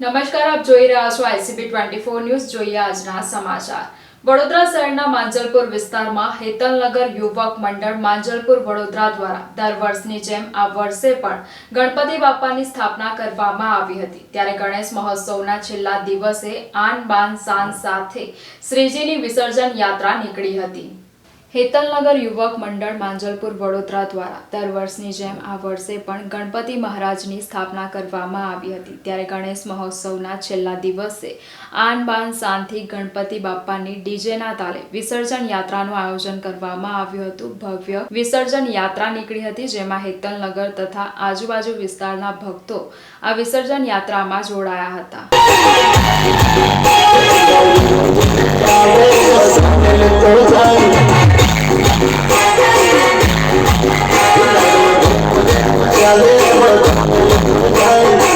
નમસ્કાર, આપ જોઈ રહ્યા છો આઈસીબી ટ્વેન્ટી ફોર ન્યૂઝ. જોઈએ આજના સમાચાર. વડોદરા શહેરના માંજલપુર વિસ્તારમાં હેતલનગર યુવક મંડળ માંજલપુર વડોદરા દ્વારા દર વર્ષની જેમ આ વર્ષે પણ ગણપતિ બાપાની સ્થાપના કરવામાં આવી હતી. ત્યારે ગણેશ મહોત્સવના છેલ્લા દિવસે આન બાન શાન સાથે શ્રીજીની વિસર્જન યાત્રા નીકળી હતી. હેતલનગર યુવક મંડળ માંજલપુર વડોદરા દ્વારા દર વર્ષની જેમ આ વર્ષે પણ ગણપતિ મહારાજની સ્થાપના કરવામાં આવી હતી. ત્યારે ગણેશ મહોત્સવના છેલ્લા દિવસે આન બાન શાનથી ગણપતિ બાપાની ડીજેના તાલે વિસર્જન યાત્રાનું આયોજન કરવામાં આવ્યું હતું. ભવ્ય વિસર્જન યાત્રા નીકળી હતી, જેમાં હેતલનગર તથા આજુબાજુ વિસ્તારના ભક્તો આ વિસર્જન યાત્રામાં જોડાયા હતા. I live, but I live.